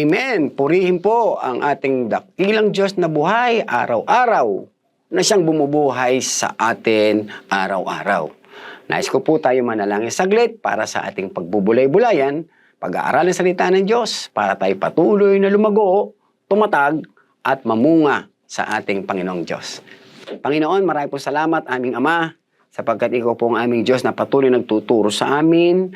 Amen. Purihin po ang ating dakilang Diyos na buhay araw-araw na siyang bumubuhay sa atin araw-araw. Nais ko po tayo manalangin saglit para sa ating pagbubulay-bulayan, pag-aaral ng salita ng Diyos para tayo patuloy na lumago, tumatag at mamunga sa ating Panginoong Diyos. Panginoon, marami po salamat aming Ama sapagkat ikaw po ang aming Diyos na patuloy nagtuturo sa amin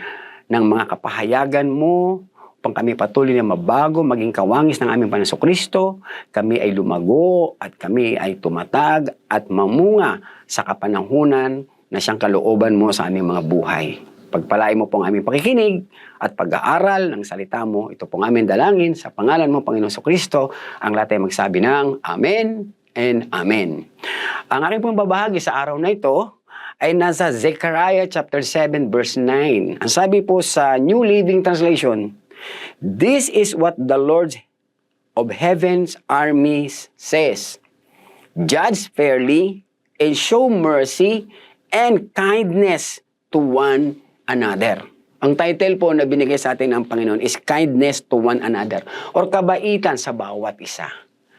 ng mga kapahayagan mo upang kami patuloy na mabago, maging kawangis ng aming Panginoon Kristo, kami ay lumago at kami ay tumatag at mamunga sa kapanahunan na siyang kalooban mo sa aming mga buhay. Pagpalain mo po ang aming pakikinig at pag-aaral ng salita mo. Ito pong aming dalangin sa pangalan mo, Panginoon Kristo. Ang lahat ay magsabi ng Amen and Amen. Ang aking pong babahagi sa araw na ito ay nasa Zechariah chapter 7 verse 9. Ang sabi po sa New Living Translation, This is what the Lord of heaven's armies says. Judge fairly and show mercy and kindness to one another. Ang title po na binigay sa atin ng Panginoon is kindness to one another or kabaitan sa bawat isa.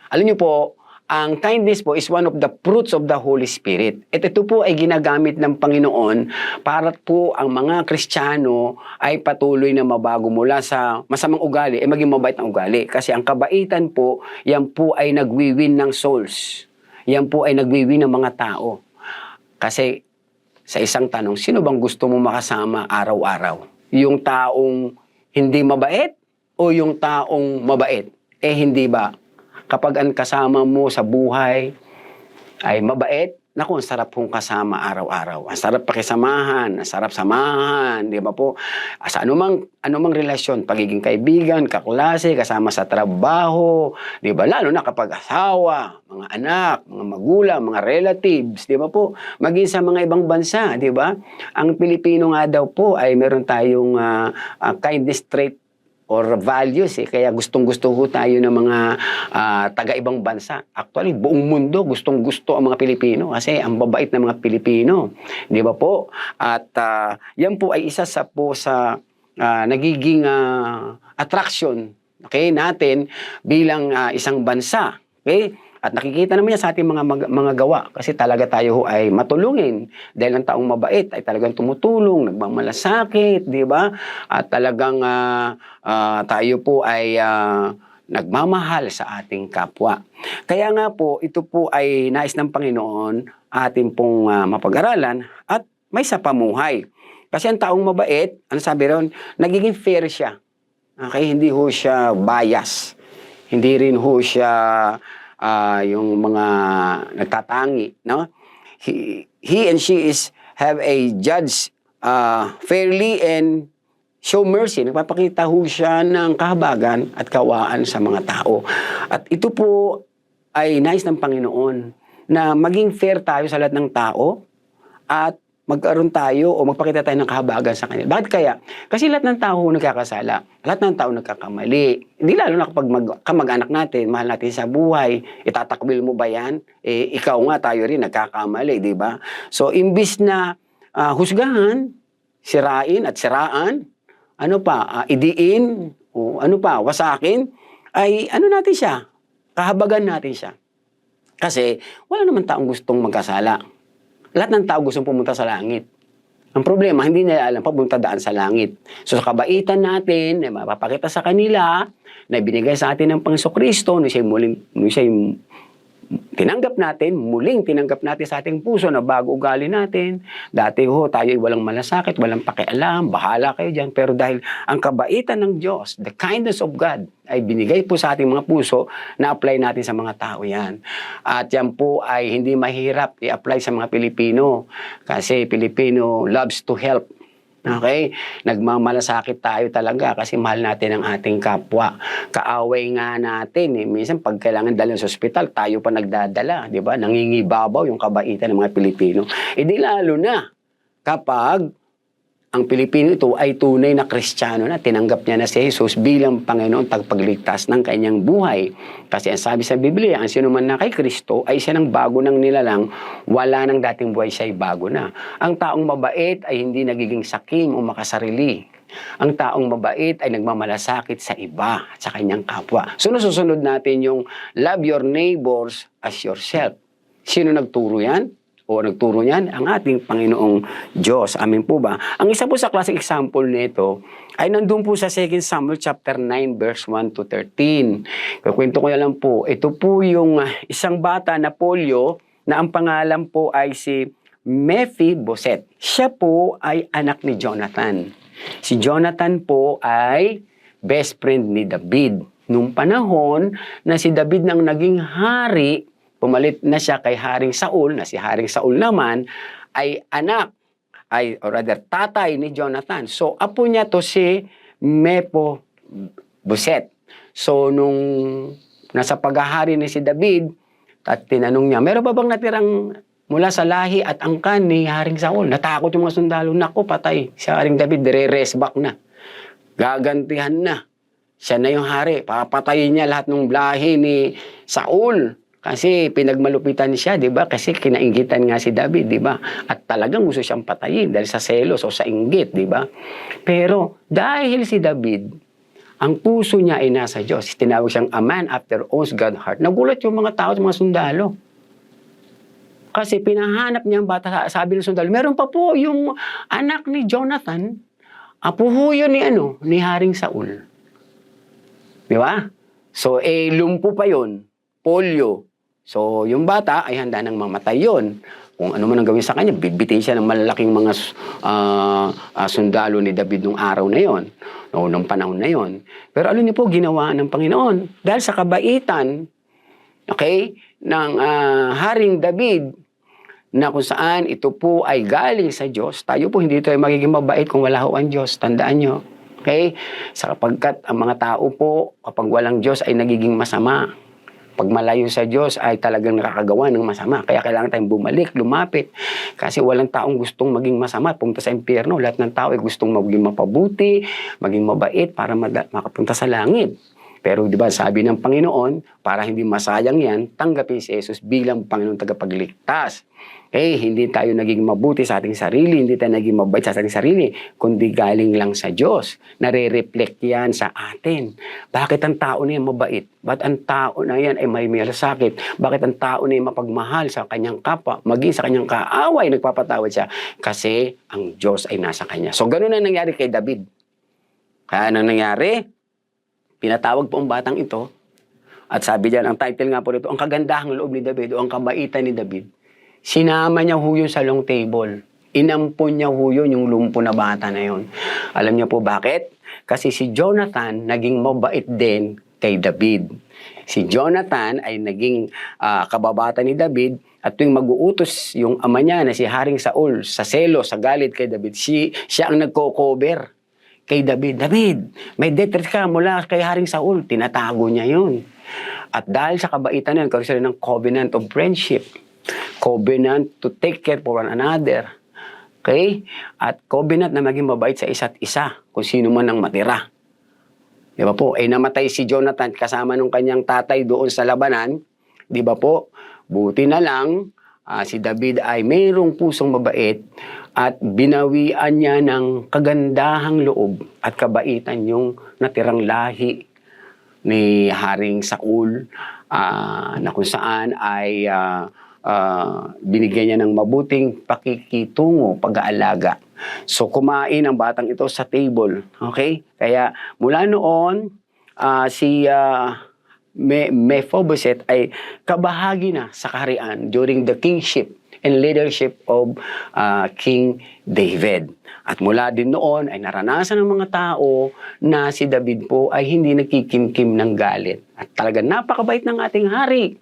Alam niyo po, ang kindness po is one of the fruits of the Holy Spirit. At ito po ay ginagamit ng Panginoon para po ang mga Kristiyano ay patuloy na mabago mula sa masamang ugali, ay maging mabait na ugali. Kasi ang kabaitan po, yan po ay nagwiwin ng souls. Yan po ay nagwiwin ng mga tao. Kasi sa isang tanong, sino bang gusto mo makasama araw-araw? Yung taong hindi mabait o yung taong mabait? Eh hindi ba? Kapag ang kasama mo sa buhay ay mabait, naku, ang sarap pong kasama araw-araw. Ang sarap pakisamahan, ang sarap samahan, di ba po? Sa anumang, anumang relasyon, pagiging kaibigan, kaklase, kasama sa trabaho, di ba? Lalo na kapag asawa, mga anak, mga magulang, mga relatives, di ba po? Maging sa mga ibang bansa, di ba? Ang Pilipino nga daw po ay meron tayong ah, ah, kindness trait or values eh. Kaya gustong-gusto ho tayo ng mga ah, taga-ibang bansa. Actually, buong mundo gustong-gusto ang mga Pilipino kasi ang babait ng mga Pilipino. Di ba po? At ah, yan po ay isa sa po sa ah, nagiging ah, attraction okay, natin bilang ah, isang bansa. Okay? At nakikita naman yan sa ating mga mga gawa kasi talaga tayo ho ay matulungin dahil ang taong mabait ay talagang tumutulong, nagmamalasakit, di ba? At talagang ah, ah, tayo po ay ah, nagmamahal sa ating kapwa. Kaya nga po, ito po ay nais ng Panginoon ating pong ah, mapag-aralan at may sa pamuhay. Kasi ang taong mabait, ano sabi ron, nagiging fair siya. Okay, hindi ho siya bias. Hindi rin ho siya ah, yung mga nagtatangi, no? He, he and she is have a judge ah, fairly and show mercy. Nagpapakita ho siya ng kahabagan at kawaan sa mga tao. At ito po ay nais ng Panginoon na maging fair tayo sa lahat ng tao at magkaroon tayo o magpakita tayo ng kahabagan sa kanila. Bakit kaya? Kasi lahat ng tao nagkakasala. Lahat ng tao nagkakamali. Hindi lalo na kapag mag, kamag-anak natin, mahal natin sa buhay, itatakwil mo ba yan? Eh, ikaw nga, tayo rin nagkakamali, di ba? So, imbis na ah, husgahan, sirain at siraan, ano pa, ah, idiin, o ano pa, wasakin, ay ano natin siya? Kahabagan natin siya. Kasi wala naman taong gustong magkasala. Lahat ng tao gustong pumunta sa langit. Ang problema, hindi nila alam papunta daan sa langit. So sa kabaitan natin, na mapapakita sa kanila, na binigay sa atin ng Panginoon Kristo, na siya muling, na siya tinanggap natin, muling tinanggap natin sa ating puso na bago ugali natin. Dati ho, tayo ay walang malasakit, walang pakialam, bahala kayo dyan. Pero dahil ang kabaitan ng Diyos, the kindness of God, ay binigay po sa ating mga puso na apply natin sa mga tao yan. At yan po ay hindi mahirap i-apply sa mga Pilipino kasi Pilipino loves to help. Okay? Nagmamalasakit tayo talaga kasi mahal natin ang ating kapwa. Kaaway nga natin. Eh. Minsan pag kailangan dalhin sa ospital, tayo pa nagdadala. Di ba? Nangingibabaw yung kabaitan ng mga Pilipino. E di lalo na kapag ang Pilipino ito ay tunay na Kristiyano na tinanggap niya na si Jesus bilang Panginoon tagapagligtas ng kanyang buhay. Kasi ang sabi sa Biblia, ang sino man na kay Kristo ay siya ng bago ng nilalang, wala ng dating buhay siya ay bago na. Ang taong mabait ay hindi nagiging sakim o makasarili. Ang taong mabait ay nagmamalasakit sa iba at sa kanyang kapwa. So nasusunod natin yung love your neighbors as yourself. Sino nagturo yan? O nagturo niyan? Ang ating Panginoong Diyos. Amin po ba? Ang isa po sa classic example nito ay nandun po sa 2 Samuel chapter 9 verse 1 to 13. Kakwento ko na lang po. Ito po yung ah, isang bata na polio na ang pangalan po ay si Mephiboset. Siya po ay anak ni Jonathan. Si Jonathan po ay best friend ni David. Nung panahon na si David nang naging hari, pumalit na siya kay Haring Saul, na si Haring Saul naman ay anak, ay or rather tatay ni Jonathan. So apo niya to si Mepo Buset. So nung nasa paghahari ni si David, at tinanong niya, meron ba bang natirang mula sa lahi at angkan ni Haring Saul? Natakot yung mga sundalo, nako patay. Si Haring David, dire-rest back na. Gagantihan na. Siya na yung hari. Papatayin niya lahat ng lahi ni Saul. Kasi pinagmalupitan siya, di ba? Kasi kinainggitan nga si David, di ba? At talagang gusto siyang patayin dahil sa selos o sa inggit, di ba? Pero dahil si David, ang puso niya ay nasa Diyos. Tinawag siyang a man after own God's heart. Nagulat yung mga tao at mga sundalo. Kasi pinahanap niya ang bata, sabi ng sundalo, meron pa po yung anak ni Jonathan, apo yun ni, ano, ni Haring Saul. Di ba? So, eh, lumpo pa yon polio. So, yung bata ay handa nang mamatay yon. Kung ano man ang gawin sa kanya, bitbitin siya ng malalaking mga ah, ah, sundalo ni David nung araw na yon, o nung panahon na yon. Pero alam niyo po, ginawa ng Panginoon. Dahil sa kabaitan, okay, ng ah, Haring David, na kung saan ito po ay galing sa Diyos, tayo po hindi tayo magiging mabait kung wala ho ang Diyos. Tandaan nyo. Okay? Sapagkat ang mga tao po, kapag walang Diyos ay nagiging masama. Pag malayo sa Diyos ay talagang nakakagawa ng masama. Kaya kailangan tayong bumalik, lumapit. Kasi walang taong gustong maging masama, punta sa impyerno. Lahat ng tao ay gustong maging mapabuti, maging mabait para makapunta sa langit. Pero di ba sabi ng Panginoon, para hindi masayang yan, tanggapin si Jesus bilang Panginoon tagapagligtas. Eh, hindi tayo naging mabuti sa ating sarili, hindi tayo naging mabait sa ating sarili, kundi galing lang sa Diyos. Nare-reflect yan sa atin. Bakit ang tao na yan mabait? Bakit ang tao na yan ay may malasakit? Bakit ang tao na yan mapagmahal sa kanyang kapwa, maging sa kanyang kaaway, nagpapatawad siya? Kasi ang Diyos ay nasa kanya. So, ganun ang nangyari kay David. Kaya ano nangyari? Pinatawag po ang batang ito. At sabi diyan, ang title nga po nito, ang kagandahang loob ni David o ang kabaitan ni David. Sinama niya ho yun sa long table. Inampon niya ho yun, yung lumpo na bata na yun. Alam niyo po bakit? Kasi si Jonathan naging mabait din kay David. Si Jonathan ay naging ah, kababata ni David at tuwing mag-uutos yung ama niya na si Haring Saul sa selo, sa galit kay David, si, siya ang nagko-cover kay David. David, may death ka mula kay Haring Saul. Tinatago niya yun. At dahil sa kabaitan nagkaroon sila ng covenant of friendship. Covenant to take care for one another. Okay? At covenant na maging mabait sa isa't isa kung sino man ang matira. Di ba po? Eh namatay si Jonathan kasama nung kanyang tatay doon sa labanan. Di ba po? Buti na lang, ah, si David ay mayroong pusong mabait at binawian niya ng kagandahang loob at kabaitan yung natirang lahi ni Haring Saul ah, na kung saan ay ah, ah, binigyan niya ng mabuting pakikitungo, pag-aalaga. So kumain ang batang ito sa table. Okay? Kaya mula noon, ah, si ah, Me- Mephibosheth ay kabahagi na sa kaharian during the kingship and leadership of ah, King David. At mula din noon ay naranasan ng mga tao na si David po ay hindi nagkikimkim ng galit. At talaga napakabait ng ating hari.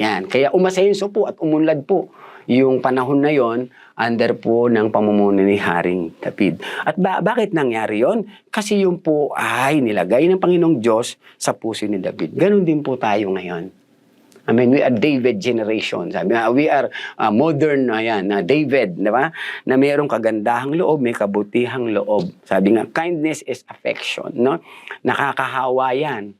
Yan. Kaya umasenso po at umunlad po yung panahon na yon under po ng pamumuno ni Haring David. At ba- bakit nangyari yon? Kasi yun po ay nilagay ng Panginoong Diyos sa puso ni David. Ganon din po tayo ngayon. I mean, we are David generation. Sabi nga, we are uh, modern, ayan, na David, di ba? Na mayroong kagandahang loob, may kabutihang loob. Sabi nga, kindness is affection, no? Nakakahawa yan.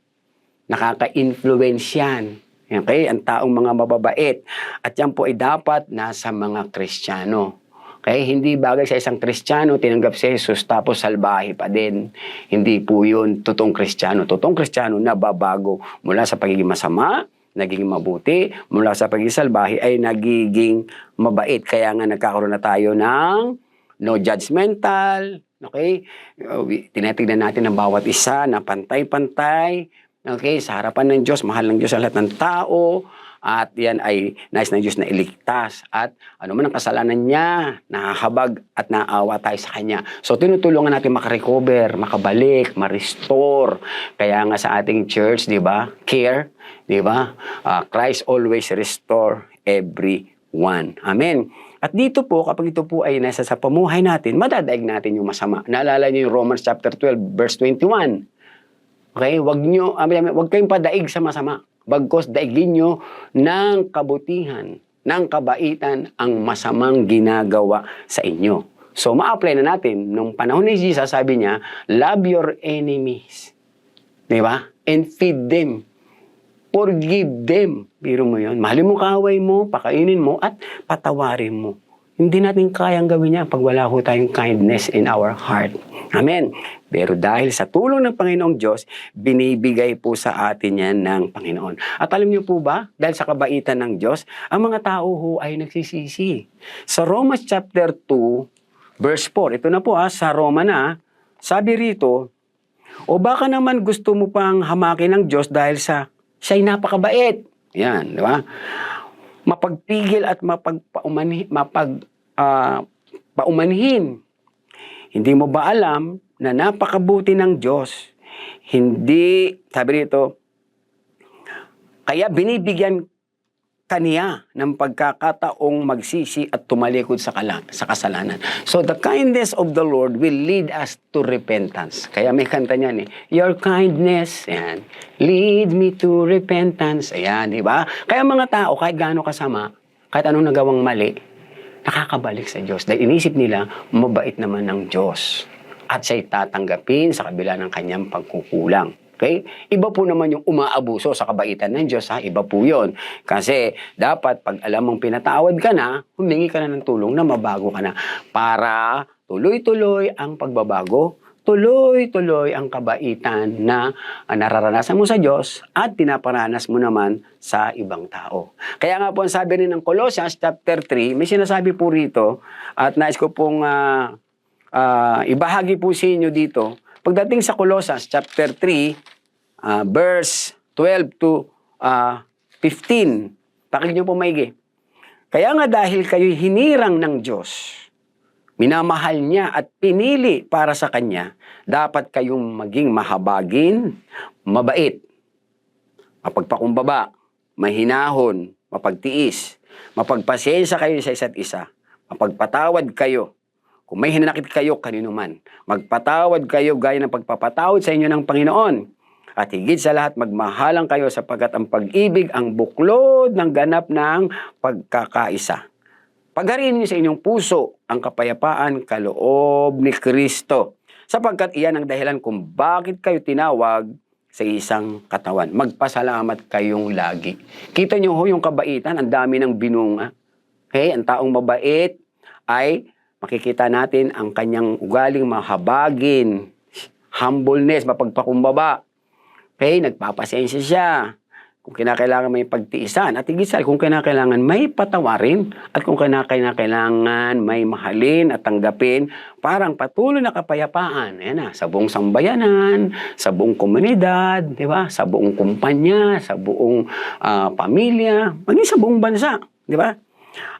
Nakaka-influence yan. Okay? Ang taong mga mababait. At yan po ay dapat nasa mga Kristiyano. Okay? Hindi bagay sa isang Kristiyano, tinanggap si Jesus, tapos salbahe pa din. Hindi po yun totoong Kristiyano. Totoong Kristiyano nababago mula sa pagiging masama, naging mabuti, mula sa pagiging salbahe ay nagiging mabait. Kaya nga nagkakaroon na tayo ng no judgmental, okay? Uh, Tinatignan natin ang bawat isa na pantay-pantay, okay? Sa harapan ng Diyos, mahal ng Diyos ang lahat ng tao, at yan ay nais ng Diyos na iligtas. At ano man ang kasalanan niya, nahahabag at naawa tayo sa Kanya. So tinutulungan natin makarecover, makabalik, ma-restore. Kaya nga sa ating church, di ba, care, di ba, Ah, Christ always restore everyone. Amen. At dito po, kapag ito po ay nasa sa pamuhay natin, madadaig natin yung masama. Naalala niyo yung Romans chapter 12, verse 21. Okay? Wag nyo, ah, wag kayong padaig sa masama. Bagkos daigin nyo ng kabutihan, ng kabaitan ang masamang ginagawa sa inyo. So, ma-apply na natin. Nung panahon ni Jesus, sabi niya, love your enemies. Di ba? And feed them. Forgive them. Biro mo yun. Mahalin mo kaaway mo, pakainin mo, at patawarin mo. Hindi natin kayang gawin yan pag wala ho tayong kindness in our heart. Amen. Pero dahil sa tulong ng Panginoong Diyos, binibigay po sa atin yan ng Panginoon. At alam niyo po ba, dahil sa kabaitan ng Diyos, ang mga tao ho ay nagsisisi. Sa Romans chapter 2, verse 4, ito na po ah, sa Roma na, sabi rito, o baka naman gusto mo pang hamakin ng Diyos dahil sa siya'y napakabait. Yan, di ba? Mapagpigil at mapagpaumanhi, mapag, ah, paumanhin. Hindi mo ba alam na napakabuti ng Diyos? Hindi, sabi rito, kaya binibigyan kaniya ng pagkakataong magsisi at tumalikod sa, kala, sa kasalanan. So the kindness of the Lord will lead us to repentance. Kaya may kanta niyan eh, Your kindness, yan, lead me to repentance. Ayan, di ba? Kaya mga tao, kahit gaano kasama, kahit anong nagawang mali, nakakabalik sa Diyos. Dahil inisip nila, mabait naman ng Diyos. At siya'y tatanggapin sa kabila ng kanyang pagkukulang. Okay? Iba po naman yung umaabuso sa kabaitan ng Diyos, ha? Iba po yun. Kasi dapat pag alam mong pinatawad ka na, humingi ka na ng tulong na mabago ka na para tuloy-tuloy ang pagbabago, tuloy-tuloy ang kabaitan na ah, nararanasan mo sa Diyos at pinaparanas mo naman sa ibang tao. Kaya nga po ang sabi rin ng Colossians chapter 3, may sinasabi po rito at nais ko pong ah, ah, ibahagi po sa inyo dito. Pagdating sa Colossians chapter 3, ah, verse 12 to ah, 15, pakinggan niyo po maigi. Kaya nga dahil kayo'y hinirang ng Diyos, minamahal niya at pinili para sa Kanya, dapat kayong maging mahabagin, mabait, mapagpakumbaba, mahinahon, mapagtiis, mapagpasensya kayo sa isa't isa, mapagpatawad kayo. Kung may hinanakit kayo kanino man, magpatawad kayo gaya ng pagpapatawad sa inyo ng Panginoon. At higit sa lahat, magmahalang kayo sapagkat ang pag-ibig ang buklod ng ganap ng pagkakaisa. Paghariin niyo sa inyong puso ang kapayapaan kaloob ni Kristo sapagkat iyan ang dahilan kung bakit kayo tinawag sa isang katawan. Magpasalamat kayong lagi. Kita niyo ho yung kabaitan, ang dami ng binunga. Okay? Ang taong mabait ay makikita natin ang kanyang ugaling mahabagin, humbleness, mapagpakumbaba. Okay? Nagpapasensya siya. Kung kinakailangan may pagtiisan. At higit sa kung kinakailangan may patawarin. At kung kinakailangan may mahalin at tanggapin. Parang patuloy na kapayapaan. Ayan na, sa buong sambayanan, sa buong komunidad, di ba? Sa buong kumpanya, sa buong ah, pamilya, maging sa buong bansa, di ba?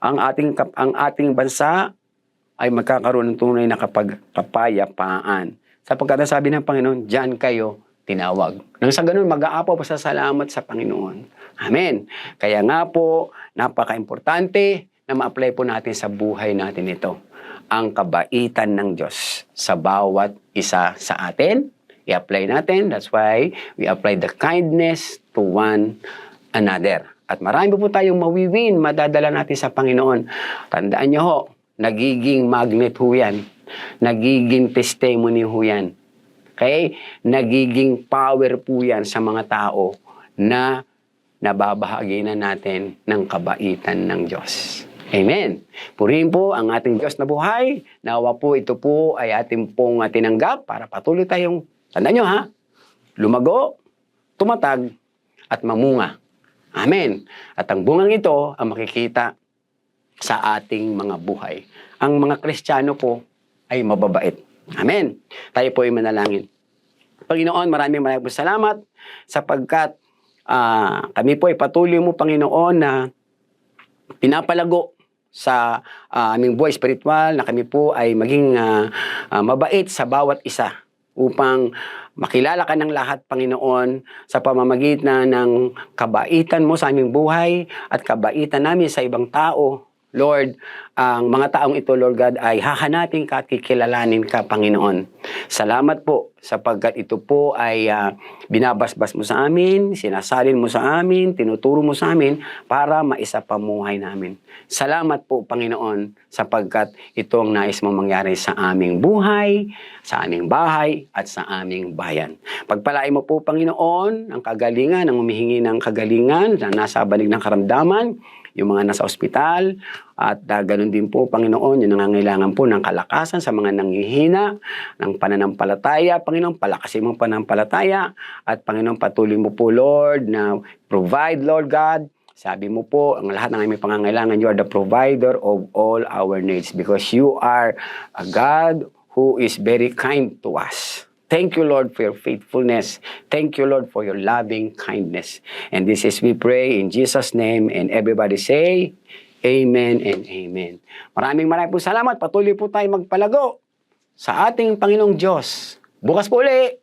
Ang ating ang ating bansa ay magkakaroon ng tunay na kapag kapayapaan. Sapagkat sabi ng Panginoon, diyan kayo tinawag. Nang sa ganun, mag-aapaw pa sa salamat sa Panginoon. Amen. Kaya nga po, napaka-importante na ma-apply po natin sa buhay natin ito. Ang kabaitan ng Diyos sa bawat isa sa atin. I-apply natin. That's why we apply the kindness to one another. at marami po tayong mawiwin, madadala natin sa Panginoon. Tandaan nyo ho, nagiging magnet ho yan. Nagiging testimony ho yan. Okay? Nagiging power po yan sa mga tao na nababahagi na natin ng kabaitan ng Diyos. Amen. Purihin po ang ating Diyos na buhay. Nawa po ito po ay ating pong tinanggap para patuloy tayong, tandaan nyo ha, lumago, tumatag, at mamunga. Amen. At ang bungang ito ang makikita sa ating mga buhay. Ang mga Kristiyano po ay mababait. Amen. Tayo po ay manalangin. Panginoon, maraming maraming salamat sapagkat ah, kami po ay patuloy mo, Panginoon, na pinapalago sa ah, aming buhay spiritual na kami po ay maging ah, ah, mabait sa bawat isa upang makilala ka ng lahat, Panginoon, sa pamamagitan ng kabaitan mo sa aming buhay at kabaitan namin sa ibang tao. Lord, ang mga taong ito, Lord God, ay hahanapin ka at kikilalanin ka, Panginoon. Salamat po sapagkat ito po ay ah, binabasbas mo sa amin, sinasalin mo sa amin, tinuturo mo sa amin para maisapamuhay namin. Salamat po, Panginoon, sapagkat ito ang nais mo mangyari sa aming buhay, sa aming bahay, at sa aming bayan. Pagpalain mo po, Panginoon, ang kagalingan, ang humihingi ng kagalingan na nasa balig ng karamdaman, yung mga nasa ospital, at uh, ganun din po, Panginoon, yung nangangailangan po ng kalakasan sa mga nanghihina, ng pananampalataya, Panginoon, palakasin mo pananampalataya, at Panginoon, patuloy mo po, Lord, na provide, Lord God, sabi mo po, ang lahat ng aming pangangailangan, you are the provider of all our needs because you are a God who is very kind to us. Thank you, Lord, for your faithfulness. Thank you, Lord, for your loving kindness. And this is we pray in Jesus' name. And everybody say, Amen and Amen. Maraming maraming po salamat. Patuloy po tayo magpalago sa ating Panginoong Diyos. Bukas po uli.